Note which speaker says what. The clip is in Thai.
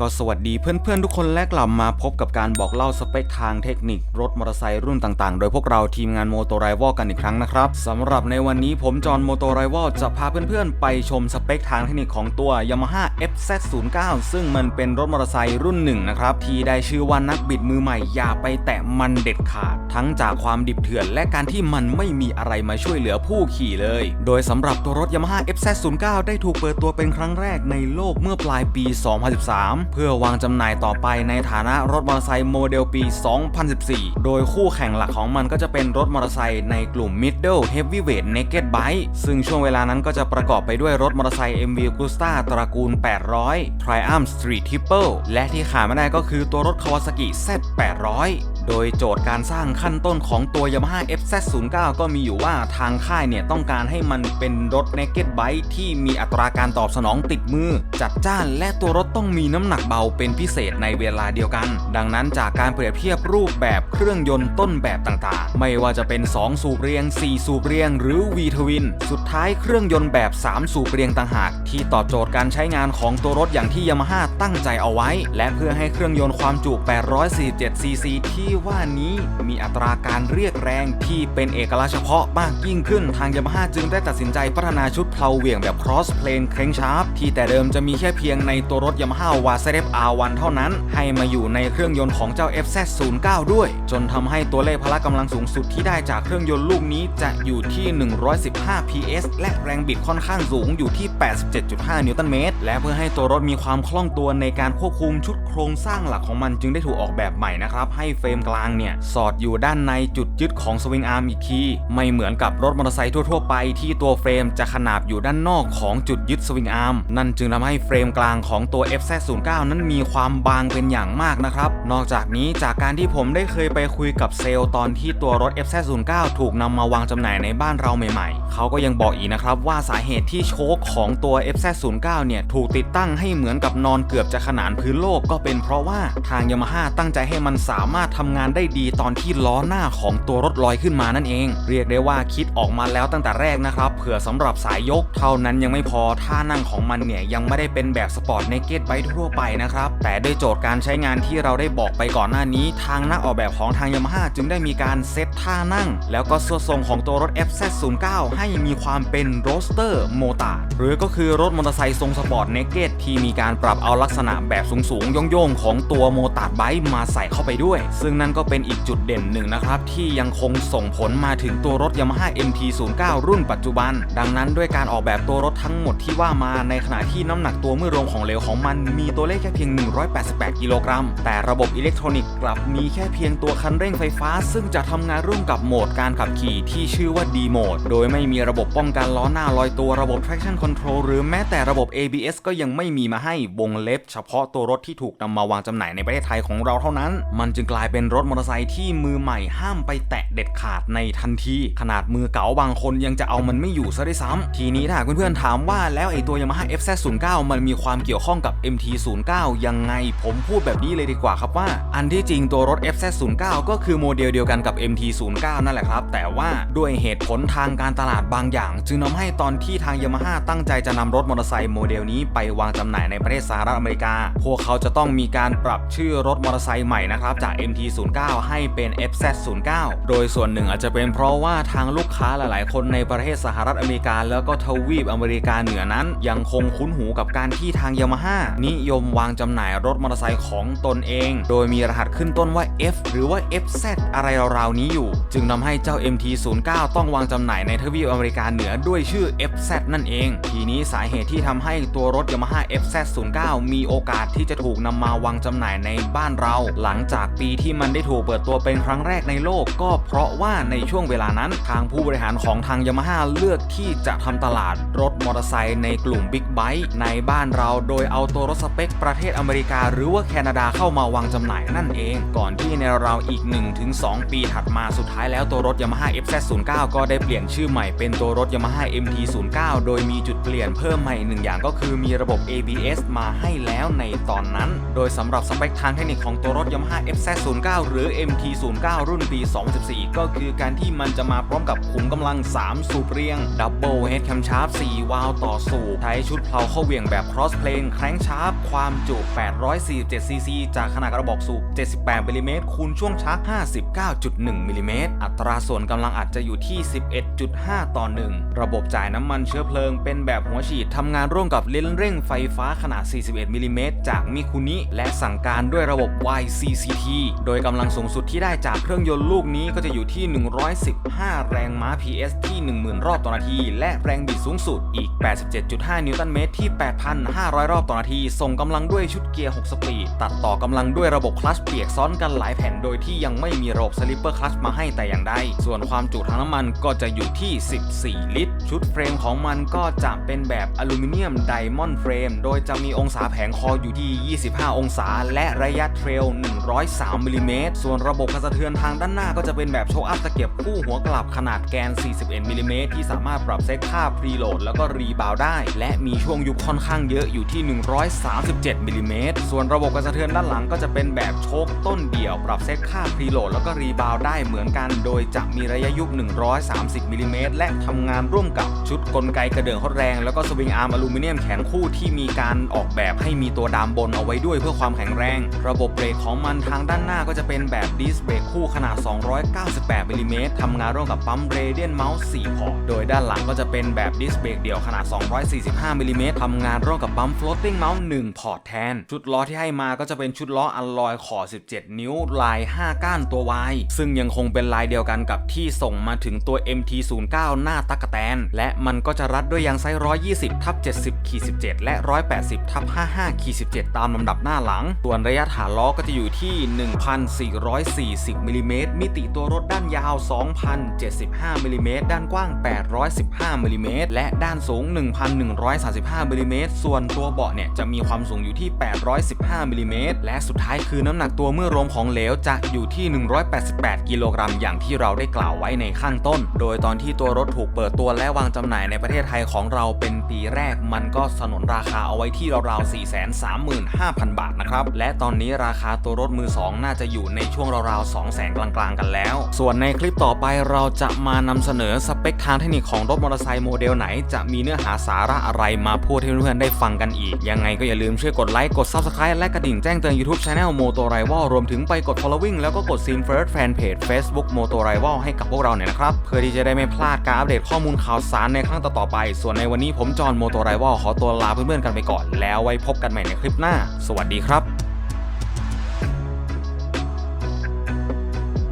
Speaker 1: ก็สวัสดีเพื่อนๆ ทุกคนและกลับมาพบกับการบอกเล่าสเปคทางเทคนิค รถมอเตอร์ไซค์รุ่นต่างๆ โดยพวกเราทีมงานโมโตไรวอลกันอีกครั้งนะครับสำหรับในวันนี้ผมจอห์นโมโตไรวอลจะพาเพื่อนๆ ไปชมสเปคทางเทคนิคของตัว Yamaha FZ09 ซึ่งมันเป็นรถมอเตอร์ไซค์รุ่นหนึ่งนะครับ ที่ได้ชื่อว่านักบิดมือใหม่อย่าไปแตะมันเด็ดขาด ทั้งจากความดิบเถื่อนและการที่มันไม่มีอะไรมาช่วยเหลือผู้ขี่เลย โดยสำหรับตัวรถ Yamaha FZ09 ได้ถูกเปิดตัวเป็นครั้งแรกในโลกเมื่อปลายปี 2013เพื่อวางจำหน่ายต่อไปในฐานะรถมอเตอร์ไซค์โมเดลปี 2014 โดยคู่แข่งหลักของมันก็จะเป็นรถมอเตอร์ไซค์ในกลุ่ม Middle Heavyweight Naked Bike ซึ่งช่วงเวลานั้นก็จะประกอบไปด้วยรถมอเตอร์ไซค์ MV Agusta ตระกูล 800 Triumph Street Triple และที่ขาดไม่ได้ก็คือตัวรถ Kawasaki Z800 โดยโจทย์การสร้างขั้นต้นของตัว Yamaha FZ09 ก็มีอยู่ว่าทางค่ายเนี่ยต้องการให้มันเป็นรถ Naked Bike ที่มีอัตราการตอบสนองติดมือ จัดจ้านและตัวรถต้องมีน้ำหนักเบาเป็นพิเศษในเวลาเดียวกัน ดังนั้นจากการเปรียบเทียบรูปแบบเครื่องยนต์ต้นแบบต่างๆ ไม่ว่าจะเป็น 2 สูบเรียง 4 สูบเรียง หรือ V Twin สุดท้ายเครื่องยนต์แบบ 3 สูบเรียงต่างหาก ที่ตอบโจทย์การใช้งานของตัวรถอย่างที่ Yamaha ตั้งใจเอาไว้ และเพื่อให้เครื่องยนต์ความจุ 847ซีซีที่ว่านี้มีอัตราการเรียกแรงที่เป็นเอกลักษณ์เฉพาะมากยิ่งขึ้น ทาง Yamaha จึงได้ตัดสินใจพัฒนาชุดเพลาเหวี่ยงแบบ cross plane crankshaft ที่แต่เดิมจะมีแค่เพียงในตัวรถ Yamaha w a z f R1 เท่านั้น ให้มาอยู่ในเครื่องยนต์ของเจ้า FZ09 ด้วย จนทำให้ตัวเลขพละกำลังสูงสุดที่ได้จากเครื่องยนต์ลูกนี้จะอยู่ที่ 115 PS และแรงบิดค่อนข้างสูงอยู่ที่ 87.5 นิวตันเมตร และเพื่อให้ตัวรถมีความคล่องตัวในการควบคุมชุดโครงสร้างหลักของมันจึงได้ถูกออกแบบใหม่นะครับ ให้เฟรมกลางเนี่ย สอดอยู่ด้านในจุดยึดของสวิงอาร์มอีกที ไม่เหมือนกับรถมอเตอร์ไซค์ทั่วๆ ไปที่ตัวเฟรมจะขนาบอยู่ด้านนอกของจุดยึดสวิงอาร์มนั่นจึงทำให้เฟรมกลางของตัว FZ09 นั้นมีความบางเป็นอย่างมากนะครับ นอกจากนี้จากการที่ผมได้เคยไปคุยกับเซลล์ตอนที่ตัวรถ FZ09 ถูกนำมาวางจำหน่ายในบ้านเราใหม่ๆ เขาก็ยังบอกอีกนะครับว่าสาเหตุที่โชคของตัว FZ09 เนี่ยถูกติดตั้งให้เหมือนกับนอนเกือบจะขนานพื้นโลกก็เป็นเพราะว่าทาง Yamaha ตั้งใจให้มันสามารถทำงานได้ดีตอนที่ล้อหน้าของตัวรถลอยขึ้นมานั่นเอง เรียกได้ว่าคิดออกมาแล้วตั้งแต่แรกนะครับเผื่อสำหรับสายยก เท่านั้นยังไม่พอท่านั่งของมันเนี่ยยังไม่ได้เป็นแบบสปอร์ตเนเกตไบทั่วไปนะครับ แต่ด้วยโจทย์การใช้งานที่เราได้บอกไปก่อนหน้านี้ ทางนักออกแบบของทาง Yamaha จึงได้มีการเซตท่านั่ง แล้วก็ส่วนทรงของตัวรถ FZ09 ให้มีความเป็นโรสเตอร์โมตาหรือก็คือรถมอเตอร์ไซค์ทรงสปอร์ตเนเกตที่มีการปรับเอาลักษณะแบบสูงๆโยงๆของตัวโมตาร์ไบค์มาใส่เข้าไปด้วย ซึ่งนนก็เป็นอีกจุดเด่นหนึ่งนะครับ ที่ยังคงส่งผลมาถึงตัวรถ Yamaha MT09 รุ่นปัจจุบัน ดังนั้นด้วยการออกแบบตัวรถทั้งหมดที่ว่ามาในขณะที่น้ำหนักตัวเมื่อรวมของเหลวของมันมีตัวเลขแค่เพียง 188 กิโลกรัม แต่ระบบอิเล็กทรอนิกส์กลับมีแค่เพียงตัวคันเร่งไฟฟ้า ซึ่งจะทำงานร่วมกับโหมดการขับขี่ที่ชื่อว่า D Mode โดยไม่มีระบบป้องกันล้อหน้าลอยตัวระบบ traction control หรือแม้แต่ระบบ ABS ก็ยังไม่มีมาให้วงเล็บ เฉพาะตัวรถที่ถูกนำมาวางจำหน่ายในประเทศไทยของเราเท่านั้น มันจึงกลายเป็นรถมอเตอร์ไซค์ที่มือใหม่ห้ามไปแตะเด็ดขาดในทันที ขนาดมือเก๋าบางคนยังจะเอามันไม่อยู่ซะด้วยซ้ำทีนี้ถ้าเพื่อนๆถามว่าแล้วไอตัว Yamaha FZ09 มันมีความเกี่ยวข้องกับ MT09 ยังไงผมพูดแบบนี้เลยดีกว่าครับว่า อันที่จริงตัวรถ FZ09 ก็คือโมเดลเดียวกันกับ MT09 นั่นแหละครับ แต่ว่าด้วยเหตุผลทางการตลาดบางอย่าง จึงทำให้ตอนที่ทาง Yamaha ตั้งใจจะนำรถมอเตอร์ไซค์โมเดลนี้ไปวางจำหน่ายในประเทศสหรัฐอเมริกา พวกเขาจะต้องมีการปรับชื่อรถมอเตอร์ไซค์ใหม่นะครับจาก MT09 ให้เป็น FZ09 โดยส่วนหนึ่งอาจจะเป็นเพราะว่าทางลูกค้าหลาย ๆ คนในประเทศสหรัฐอเมริกา แล้วก็ทวีปอเมริกาเหนือนั้น ยังคงคุ้นหูกับการที่ทาง Yamaha นิยมวางจำหน่ายรถมอเตอร์ไซค์ของตนเอง โดยมีรหัสขึ้นต้นว่า F หรือว่า FZ อะไรราวๆนี้อยู่ จึงทำให้เจ้า MT09 ต้องวางจำหน่ายในทวีปอเมริกาเหนือด้วยชื่อ FZ นั่นเอง ทีนี้สาเหตุที่ทำให้ตัวรถ Yamaha FZ09 มีโอกาสที่จะถูกนำมาวางจำหน่ายในบ้านเรา หลังจากปีที่มันได้ถูกเปิดตัวเป็นครั้งแรกในโลก ก็เพราะว่าในช่วงเวลานั้นทางผู้บริหารของทาง Yamaha เลือกที่จะทำตลาดรถมอเตอร์ไซค์ในกลุ่มบิ๊กไบค์ในบ้านเราโดยเอาตัวรถสเปค ประเทศอเมริกา หรือว่าแคนาดาเข้ามาวางจำหน่ายนั่นเอง ก่อนที่ในราวอีก 1-2 ปีถัดมาสุดท้ายแล้วตัวรถ Yamaha FZ09 ก็ได้เปลี่ยนชื่อใหม่เป็นตัวรถ Yamaha MT09 โดยมีจุดเปลี่ยนเพิ่มใหม่หนึ่งอย่างก็คือมีระบบ ABS มาให้แล้วในตอนนั้น โดยสำหรับสเปคทางเทคนิคของตัวรถ Yamaha FZ09 9 หรือ MT09 รุ่นปี 2014 ก็คือการที่มันจะมาพร้อมกับขุมกำลัง 3 สูบเรียง ดับเบิลเฮดแคมชาร์ป4วาล์วต่อสูบ ใช้ชุดเพลาเข้าเหวี่ยงแบบ cross plane แครงชาร์ปความจุ 847ซีซีจากขนาดกระบอกสูบ 78มิลลิเมตรคูณช่วงชาร์จ59.1มิลลิเมตรอัตราส่วนกำลังอัดจะอยู่ที่ 11.5 ต่อ 1 ระบบจ่ายน้ำมันเชื้อเพลิงเป็นแบบหัวฉีดทำงานร่วมกับเลนเร่งไฟฟ้าขนาด 41มิลลิเมตรจากมิคุนิและสั่งการด้วยระบบ YCCT โดยกำลังสูงสุดที่ได้จากเครื่องยนต์ลูกนี้ก็จะอยู่ที่ 115 แรงม้า PS ที่ 10,000 รอบต่อนาที และแรงบิดสูงสุดอีก 87.5 นิวตันเมตรที่ 8,500 รอบต่อนาที ส่งกำลังด้วยชุดเกียร์ 6 สปีด ตัดต่อกำลังด้วยระบบคลัชเปียกซ้อนกันหลายแผ่นโดยที่ยังไม่มีระบบสลิปเปอร์คลัชมาให้แต่อย่างใด ส่วนความจุทางน้ำมันก็จะอยู่ที่ 14 ลิตร ชุดเฟรมของมันก็จะเป็นแบบอลูมิเนียมไดมอนด์เฟรม โดยจะมีองศาแผงคออยู่ที่ 25 องศา และระยะเทรล 103มิลลิเมตร ส่วนระบบกระสะเทือนทางด้านหน้าก็จะเป็นแบบโชว์อัพตะเกียบคู่หัวกลับขนาดแกน 41มิลลิเมตรที่สามารถปรับเซตค่าพรีโหลดแล้วก็รีบาวได้ และมีช่วงยุบค่อนข้างเยอะอยู่ที่ 137มิลลิเมตร ส่วนระบบกระสะเทือนด้านหลังก็จะเป็นแบบโชคต้นเดี่ยว ปรับเซตค่าพรีโหลดแล้วก็รีบาวได้เหมือนกัน โดยจะมีระยะยุบ 130มิลลิเมตรและทำงานร่วมกับชุดกลไกกระเดื่องฮดแรง แล้วก็สวิงอาร์มอลูมิเนียมแขนคู่ที่มีการออกแบบให้มีตัวดามบนเอาไว้ด้วยเพื่อความแข็งแรง ระบบเบรกของมันทางด้านหน้าก็จะเป็นแบบดิสเบรกคู่ขนาด 298มิลลิเมตรทำงานร่วมกับปั๊มเรเดียนเมาส์4พอร์ตโดยด้านหลังก็จะเป็นแบบดิสเบรกเดี่ยวขนาด 245มิลลิเมตรทำงานร่วมกับปั๊ม floating mount 1พอร์ตแทน ชุดล้อที่ให้มาก็จะเป็นชุดล้ออัลลอยขอ 17 นิ้ว ลาย 5 ก้านตัว Y ซึ่งยังคงเป็นลายเดียวกันกับที่ส่งมาถึงตัว MT09 หน้าตักแตน และมันก็จะรัดด้วยยางไซส์120ทับ70ขีด17 และ 180ทับ55ขีด17 ตามลำดับหน้าหลัง ส่วนระยะฐานล้อก็จะอยู่ที่440มิลลิเมตรมิติตัวรถด้านยาว 2,075มิลลิเมตรด้านกว้าง 815มิลลิเมตรและด้านสูง 1,135มิลลิเมตรส่วนตัวเบาะเนี่ยจะมีความสูงอยู่ที่ 815มิลลิเมตรและสุดท้ายคือน้ำหนักตัวเมื่อรวมของเหลวจะอยู่ที่ 188 กิโลกรัมอย่างที่เราได้กล่าวไว้ในข้างต้น โดยตอนที่ตัวรถถูกเปิดตัวและวางจำหน่ายในประเทศไทยของเราเป็นปีแรก มันก็สนนราคาเอาไว้ที่ราวๆ435,000 บาทนะครับและตอนนี้ราคาตัวรถมือ 2 น่าจะอยู่ในช่วงราวๆ200,000กลางๆ กันแล้ว ส่วนในคลิปต่อไปเราจะมานำเสนอสเปคทางเทคนิคของรถมอเตอร์ไซค์โมเดลไหน จะมีเนื้อหาสาระอะไรมาพูดให้เพื่อนๆได้ฟังกันอีก ยังไงก็อย่าลืมช่วยกดไลค์กด Subscribe และกระดิ่งแจ้งเตือน YouTube Channel Moto Rival รวมถึงไปกด following แล้วก็กด Sim First Fanpage Facebook Moto Rival ให้กับพวกเราหน่อยนะครับเพื่อที่จะได้ไม่พลาดการอัปเดตข้อมูลข่าวสารในครั้งต่อๆไป ส่วนในวันนี้ผมจอห์น Moto Rival ขอตัวลาเพื่อนๆกันไปก่อน แล้วไว้พบกันใหม่ในคลิปหน้า สวัสดีครับ